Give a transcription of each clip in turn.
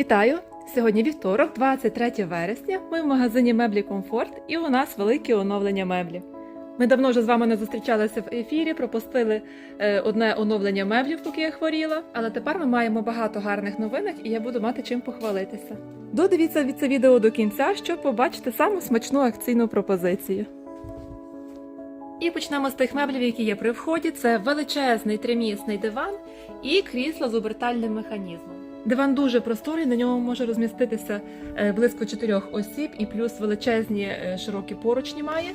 Вітаю! Сьогодні вівторок, 23 вересня. Ми в магазині меблі Комфорт і у нас велике оновлення меблі. Ми давно вже з вами не зустрічалися в ефірі, пропустили е, одне оновлення меблів, поки я хворіла. Але тепер ми маємо багато гарних новинок, і я буду мати чим похвалитися. Додивіться від це відео до кінця, щоб побачити саму смачну акційну пропозицію. І почнемо з тих меблів, які є при вході. Це величезний тримісний диван і крісло з обертальним механізмом. Диван дуже просторий, на ньому може розміститися е, близько чотирьох осіб, і плюс величезні е, широкі поручні має.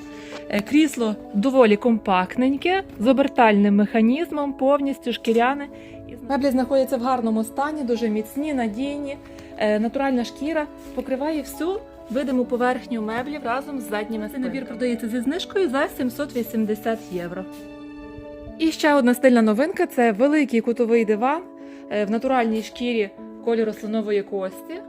Е, Крісло доволі компактненьке, з обертальним механізмом, повністю шкіряне. Меблі знаходяться в гарному стані, дуже міцні, надійні. Натуральна шкіра покриває всю видиму поверхню меблів разом з задніми Цей набір продається зі знижкою за 780 євро. І ще одна стильна новинка це великий кутовий диван в натуральній шкірі кольору слонової кості.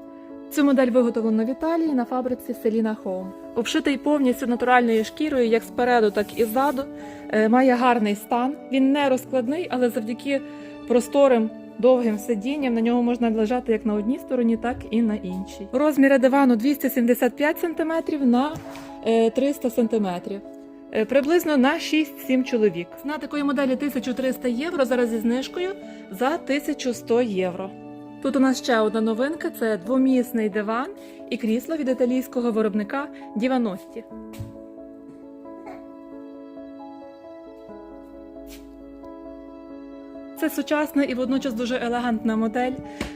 Цю модель виготовлено в Італії на фабриці Селіна Home. Обшитий повністю натуральною шкірою, як спереду, так і ззаду. Е, Має гарний стан. Він не розкладний, але завдяки просторим довгим сидінням на ньому можна лежати як на одній стороні, так і на іншій. Розміри дивану 275 см на е, 300 см. Е, Приблизно на 6-7 чоловік. Ціна такої моделі 1300 євро, зараз зі знижкою за 1100 євро. Тут у нас ще одна новинка: це двомісний диван і крісло від італійського виробника Діваності. Це сучасна і водночас дуже елегантна модель.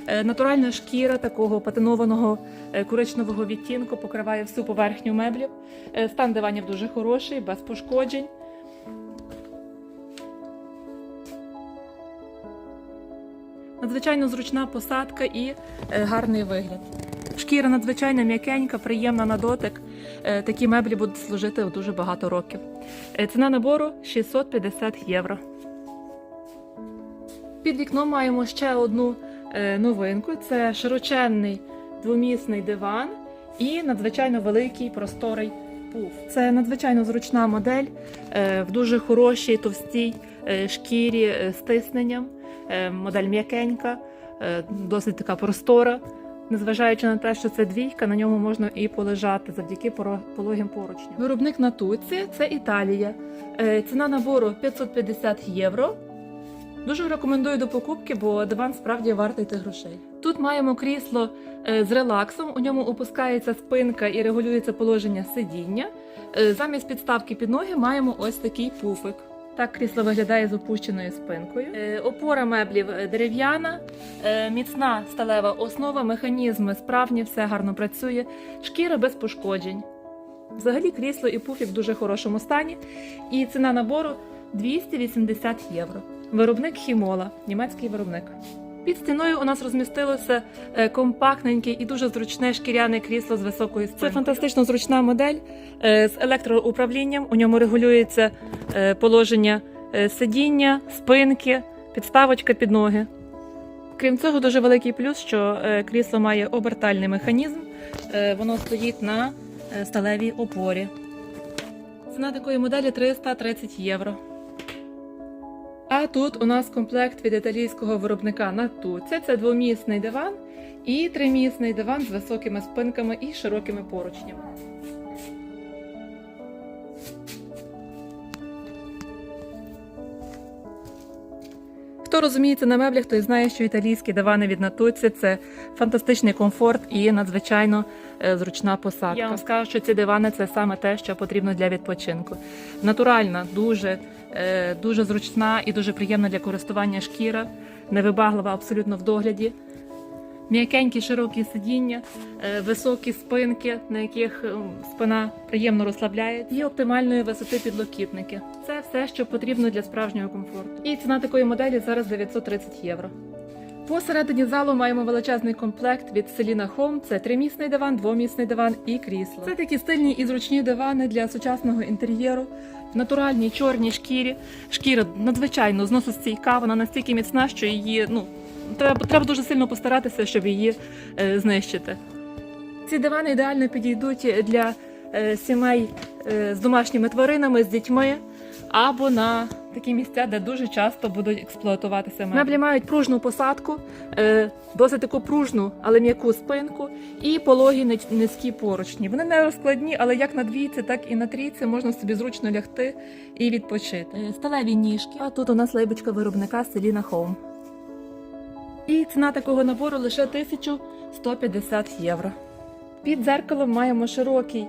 Е, Натуральна шкіра такого патинованого е, коричневого відтінку покриває всю поверхню меблів. Е, Стан диванів дуже хороший, без пошкоджень. Надзвичайно зручна посадка і гарний вигляд. Шкіра надзвичайно м'якенька, приємна на дотик. Такі меблі будуть служити дуже багато років. Ціна набору 650 євро. Під вікном маємо ще одну е, новинку: це широченний двомісний диван і надзвичайно великий просторий пуф. Це надзвичайно зручна модель е, в дуже хорошій товстій е, шкірі з тисненням. Модель м'якенька, досить така простора. Незважаючи на те, що це двійка, на ньому можна і полежати завдяки пологим поручням. Виробник на туці це Італія. Ціна набору 550 євро. Дуже рекомендую до покупки, бо диван справді вартий тих грошей. Тут маємо крісло е, з релаксом. У ньому опускається спинка і регулюється положення сидіння. Е, Замість підставки під ноги маємо ось такий пуфик. Так крісло виглядає з опущеною спинкою. Е, Опора меблів дерев'яна, міцна сталева основа, механізми справні, все гарно працює, шкіра без пошкоджень. Взагалі крісло і пуфік в дуже хорошому стані, і ціна набору 280 євро. Виробник Хімола, німецький виробник. Під стіною у нас розмістилося е, компактненьке і дуже зручне шкіряне крісло з високою спинкою. Це фантастично зручна модель е, з електроуправлінням. У ньому регулюється е, положення сидіння, спинки, підставочка під ноги. Крім цього, дуже великий плюс, що крісло має обертальний механізм. Воно стоїть на сталевій опорі. Ціна такої моделі 330 євро. А тут у нас комплект від італійського виробника Natuzzi. Це двомісний диван і тримісний диван з високими спинками і широкими поручнями. Хто розуміється на меблях, той знає, що італійські дивани від Натуці це фантастичний комфорт і надзвичайно е, зручна посадка. Я вам скажу, що ці дивани це саме те, що потрібно для відпочинку. Натуральна, дуже, дуже зручна і дуже приємна для користування шкіра, невибаглива абсолютно в догляді. М'якенькі широкі сидіння, е, високі спинки, на яких е, спина приємно розслабляється, і оптимальної висоти підлокітники. Це все, що потрібно для справжнього комфорту. І ціна такої моделі зараз 930 євро. Посередині залу маємо величезний комплект від Selina Home. Це тримісний диван, двомісний диван і крісло. Це такі стильні і зручні дивани для сучасного інтер'єру в натуральній чорній шкірі. Шкіра надзвичайно зносостійка, вона настільки міцна, що її ну треба, треба дуже сильно постаратися, щоб її е, знищити. Ці дивани ідеально підійдуть для е, сімей е, з домашніми тваринами, з дітьми. Або на такі місця, де дуже часто будуть експлуатуватися меблі. Меблі мають пружну посадку, е, досить таку пружну, але м'яку спинку і пологі низькі поручні. Вони не розкладні, але як на двійці, так і на трійці можна собі зручно лягти і відпочити. Е, Сталеві ніжки. А тут у нас лейбочка виробника Селіна Home. І ціна такого набору лише 1150 євро. Під дзеркалом маємо широкий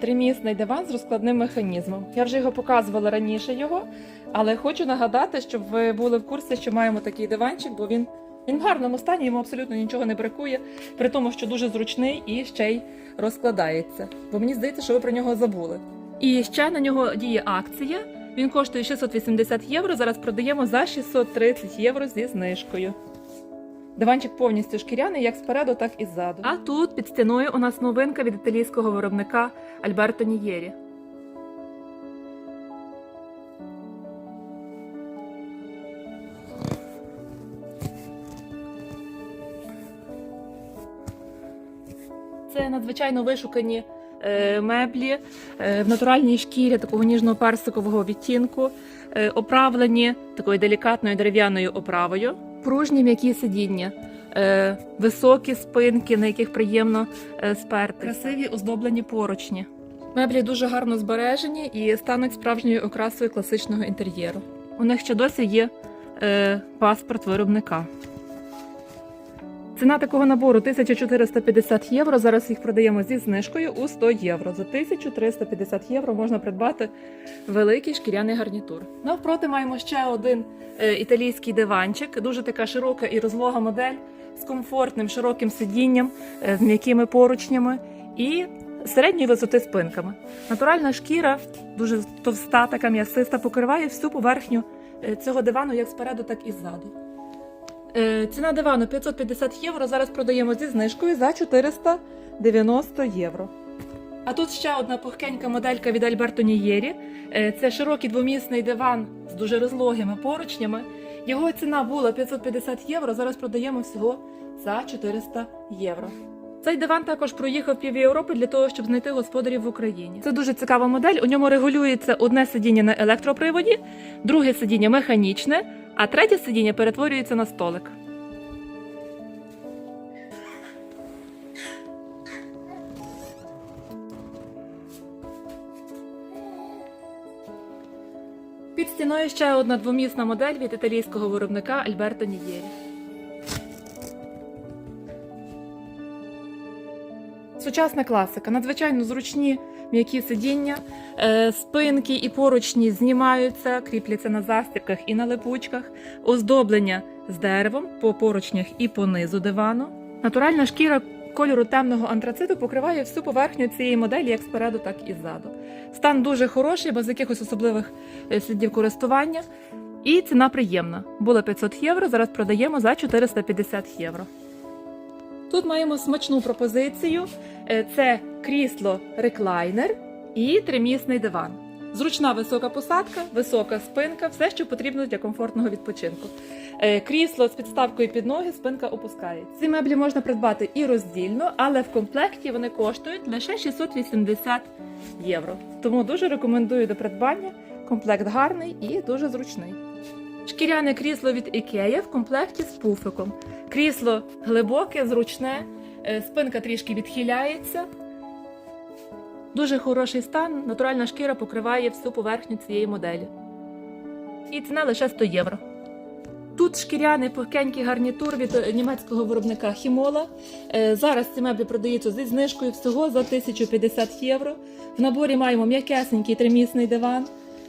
тримісний диван з розкладним механізмом. Я вже його показувала раніше його, але хочу нагадати, щоб ви були в курсі, що маємо такий диванчик, бо він, він в гарному стані, йому абсолютно нічого не бракує, при тому, що дуже зручний і ще й розкладається. Бо мені здається, що ви про нього забули. І ще на нього діє акція. Він коштує 680 євро. Зараз продаємо за 630 євро зі знижкою. Диванчик повністю шкіряний, як спереду, так і ззаду. А тут під стіною у нас новинка від італійського виробника Альберто Нієрі. Це надзвичайно вишукані е, меблі е, в натуральній шкірі такого ніжного персикового відтінку, е, оправлені такою делікатною дерев'яною оправою, пружні м'які сидіння, е, високі спинки, на яких приємно е, сперти, красиві оздоблені поручні. Меблі дуже гарно збережені і стануть справжньою окрасою класичного інтер'єру. У них ще досі є е, паспорт виробника. Ціна такого набору 1450 євро. Зараз їх продаємо зі знижкою у 100 євро. За 1350 євро можна придбати великий шкіряний гарнітур. Навпроти маємо ще один е, італійський диванчик. Дуже така широка і розлога модель з комфортним широким сидінням, е, з м'якими поручнями і середньої висоти спинками. Натуральна шкіра, дуже товста, така м'ясиста, покриває всю поверхню е, цього дивану як спереду, так і ззаду. Е, Ціна дивану 550 євро. Зараз продаємо зі знижкою за 490 євро. А тут ще одна пухкенька моделька від Альберто Нієрі. Е, Це широкий двомісний диван з дуже розлогими поручнями. Його ціна була 550 євро. Зараз продаємо всього за 400 євро. Цей диван також проїхав пів Європи для того, щоб знайти господарів в Україні. Це дуже цікава модель. У ньому регулюється одне сидіння на електроприводі, друге сидіння механічне, а третє сидіння перетворюється на столик. Під стіною ще одна двомісна модель від італійського виробника Альберто Нієрі. Сучасна класика, надзвичайно зручні м'які сидіння, е, спинки і поручні знімаються, кріпляться на застібках і на липучках, оздоблення з деревом по поручнях і по низу дивану. Натуральна шкіра кольору темного антрациту покриває всю поверхню цієї моделі як спереду, так і ззаду. Стан дуже хороший, без якихось особливих е, слідів користування. І ціна приємна. Було 500 євро, зараз продаємо за 450 євро. Тут маємо смачну пропозицію: це крісло реклайнер і тримісний диван. Зручна висока посадка, висока спинка, все, що потрібно для комфортного відпочинку. Е, Крісло з підставкою під ноги, спинка опускається. Ці меблі можна придбати і роздільно, але в комплекті вони коштують лише 680 євро. Тому дуже рекомендую до придбання. Комплект гарний і дуже зручний. Шкіряне крісло від IKEA в комплекті з пуфиком. Крісло глибоке, зручне, е, спинка трішки відхиляється. Дуже хороший стан, натуральна шкіра покриває всю поверхню цієї моделі. І ціна лише 100 євро. Тут шкіряний пухкенький гарнітур від е, німецького виробника Хімола. Е, Зараз ці меблі продаються зі знижкою всього за 1050 євро. В наборі маємо м'якесенький тримісний диван,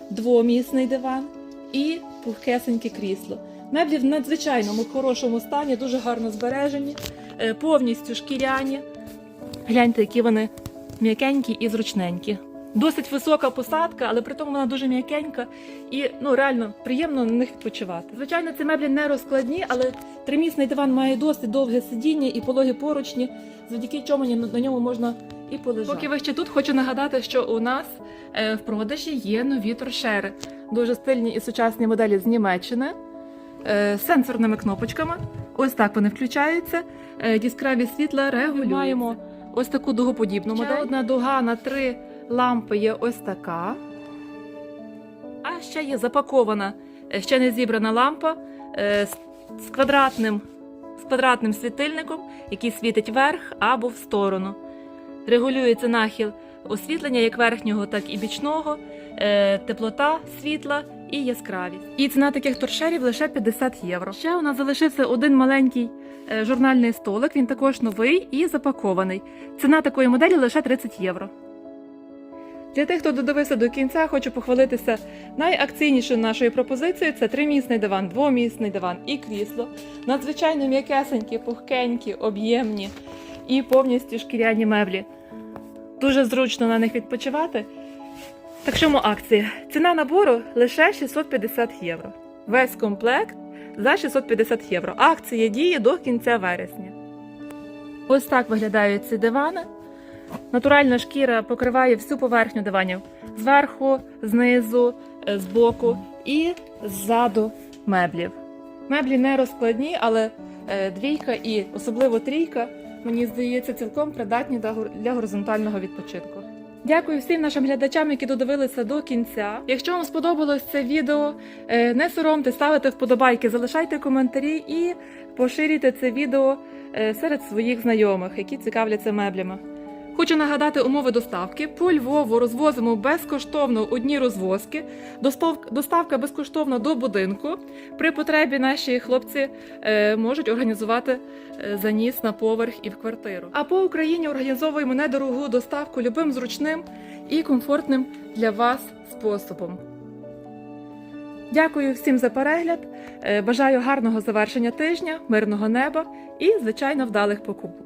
двомісний диван і пухкесеньке крісло. Меблі в надзвичайному хорошому стані, дуже гарно збережені, е, повністю шкіряні. Гляньте, які вони м'якенькі і зручненькі. Досить висока посадка, але при тому вона дуже м'якенька і ну реально приємно на них відпочивати. Звичайно, ці меблі не розкладні, але тримісний диван має досить довге сидіння і пологі поручні, завдяки чому на ньому можна і полежати. Поки ви ще тут, хочу нагадати, що у нас е, в продажі є нові торшери. Дуже стильні і сучасні моделі з Німеччини е, з сенсорними кнопочками. Ось так вони включаються. Е, Яскраві світла регулюються. Маємо ось таку дугоподібну модель. Одна дуга на три лампи є ось така. А ще є запакована, е, ще не зібрана лампа е, з, квадратним, з квадратним світильником, який світить вверх або в сторону. Регулюється нахил освітлення як верхнього, так і бічного, теплота світла і яскравість. І ціна таких торшерів лише 50 євро. Ще у нас залишився один маленький е, журнальний столик. Він також новий і запакований. Ціна такої моделі лише 30 євро. Для тих, хто додивився до кінця, хочу похвалитися найакційнішою нашою пропозицією. Це тримісний диван, двомісний диван і крісло. Надзвичайно м'якесенькі, пухкенькі, об'ємні і повністю шкіряні меблі. Дуже зручно на них відпочивати. Так чому акція? Ціна набору лише 650 євро. Весь комплект за 650 євро. Акція діє до кінця вересня. Ось так виглядають ці дивани. Натуральна шкіра покриває всю поверхню диванів зверху, знизу, е, збоку і ззаду меблів. Меблі не розкладні, але е, двійка і особливо трійка, мені здається, цілком придатні для горизонтального відпочинку. Дякую всім нашим глядачам, які додивилися до кінця. Якщо вам сподобалось це відео, е, не соромте, ставити вподобайки, залишайте коментарі і поширюйте це відео е, серед своїх знайомих, які цікавляться меблями. Хочу нагадати умови доставки. По Львову розвозимо безкоштовно одні розвозки. Доставка безкоштовна до будинку. При потребі наші хлопці е, можуть організувати е, заніс на поверх і в квартиру. А по Україні організовуємо недорогу доставку любим зручним і комфортним для вас способом. Дякую всім за перегляд. Е, Бажаю гарного завершення тижня, мирного неба і, звичайно, вдалих покупок.